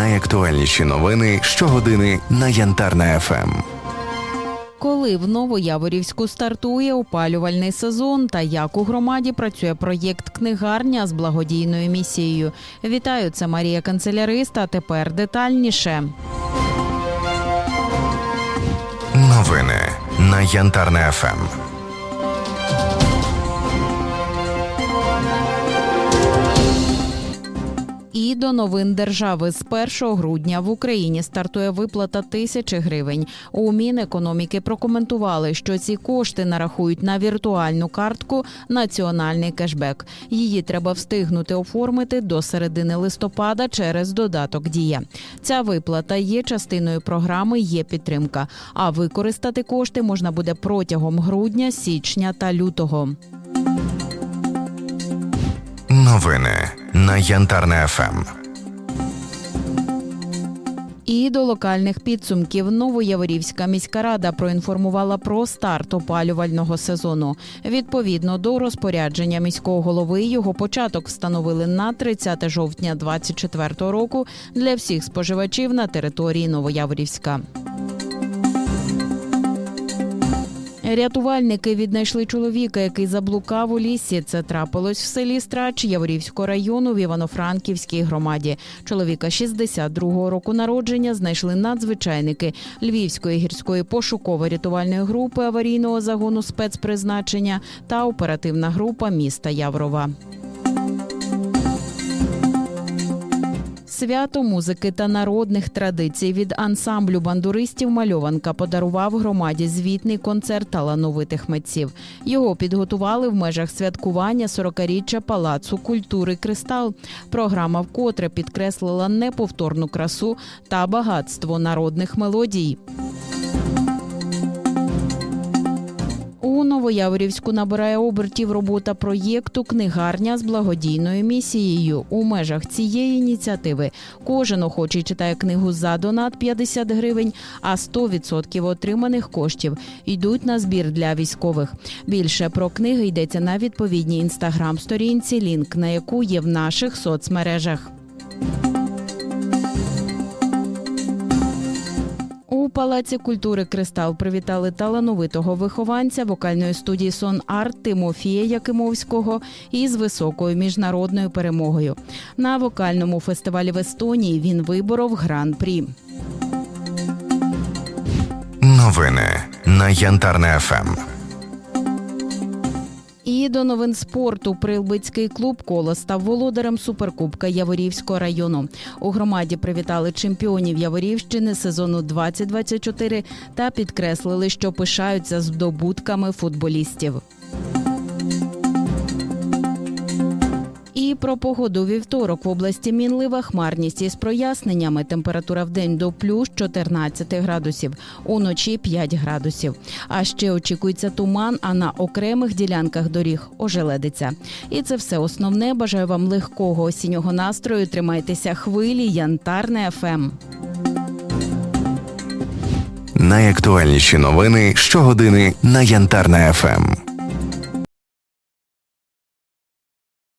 Найактуальніші новини щогодини на Янтарна ФМ. Коли в Новояворівську стартує опалювальний сезон та як у громаді працює проєкт книгарня з благодійною місією. Вітаю, це Марія Канцеляриста. Тепер детальніше. Новини на Янтарна ФМ. До новин держави з 1 грудня в Україні стартує виплата тисячі гривень. У Мінекономіки прокоментували, що ці кошти нарахують на віртуальну картку Національний кешбек. Її треба встигнути оформити до середини листопада через додаток Дія. Ця виплата є частиною програми Є підтримка. А використати кошти можна буде протягом грудня, січня та лютого. Новини на Янтарна ФМ. І до локальних підсумків Новояворівська міська рада проінформувала про старт опалювального сезону. Відповідно до розпорядження міського голови, його початок встановили на 30 жовтня 2024 року для всіх споживачів на території Новояворівська. Рятувальники віднайшли чоловіка, який заблукав у лісі. Це трапилось в селі Страч Яворівського району в Івано-Франківській громаді. Чоловіка 62-го року народження знайшли надзвичайники Львівської гірської пошуково-рятувальної групи аварійного загону спецпризначення та оперативна група міста Яврова. Свято музики та народних традицій від ансамблю бандуристів Мальованка подарував громаді звітний концерт талановитих митців. Його підготували в межах святкування 40-річчя Палацу культури Кристал. Програма вкотре підкреслила неповторну красу та багатство народних мелодій. У Новояворівську набирає обертів робота проєкту Книгарня з благодійною місією. У межах цієї ініціативи кожен охочий читає книгу за донат 50 гривень, а 100% отриманих коштів йдуть на збір для військових. Більше про книги йдеться на відповідній інстаграм-сторінці, лінк на яку є в наших соцмережах. Палаці культури Кристал привітали талановитого вихованця вокальної студії Сон Арт Тимофія Якимовського із високою міжнародною перемогою. На вокальному фестивалі в Естонії він виборов гран-прі. Новини на Янтарне ФМ. І до новин спорту Прилбицький клуб коло став володарем суперкубка Яворівського району. У громаді привітали чемпіонів Яворівщини сезону 2024 та підкреслили, що пишаються здобутками футболістів. Про погоду вівторок в області мінлива хмарність із проясненнями. Температура в день до плюс 14 градусів, уночі 5 градусів. А ще очікується туман, а на окремих ділянках доріг ожеледиться. І це все основне. Бажаю вам легкого осіннього настрою. Тримайтеся хвилі, янтарне Ем. ФМ. Найактуальніші новини щогодини на Янтарна ФМ.